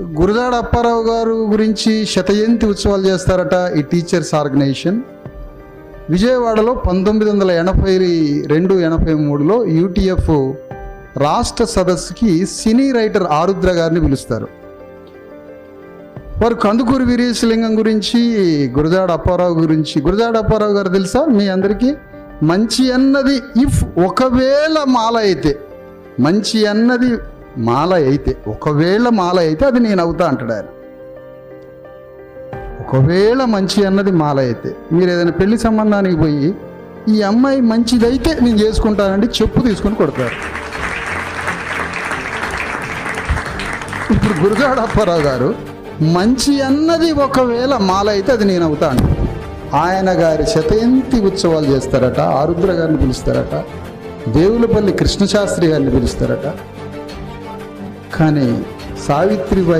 గురజాడ అప్పారావు గారు గురించి శతజయంతి ఉత్సవాలు చేస్తారట ఈ టీచర్స్ ఆర్గనైజేషన్. విజయవాడలో పంతొమ్మిది వందల ఎనభై రెండు ఎనభై మూడులో యూటీఎఫ్ రాష్ట్ర సదస్సుకి సినీ రైటర్ ఆరుద్ర గారిని పిలుస్తారు. వారు కందుకూరు వీరేశలింగం గురించి గురజాడ అప్పారావు గురించి గురజాడ అప్పారావు గారు తెలుసా? మీ అందరికీ? మంచి అన్నది ఇఫ్ ఒకవేళ మాల అయితే మంచి అన్నది మాల అయితే ఒకవేళ మాల అయితే అది నేను అవుతా అంటాడు ఆయన. ఒకవేళ మంచి అన్నది మాల అయితే మీరు ఏదైనా పెళ్ళి సంబంధానికి పోయి ఈ అమ్మాయి మంచిదైతే నేను చేసుకుంటానండి చెప్పు తీసుకొని కొడతారు. ఇప్పుడు గురుగాడ అప్పారావు గారు మంచి అన్నది ఒకవేళ మాల అయితే అది నేను అవుతాను ఆయన గారి శతయంతి ఉత్సవాలు చేస్తారట ఆరుద్ర గారిని పిలుస్తారట దేవులపల్లి కృష్ణశాస్త్రి గారిని పిలుస్తారట కానీ సావిత్రిబాయి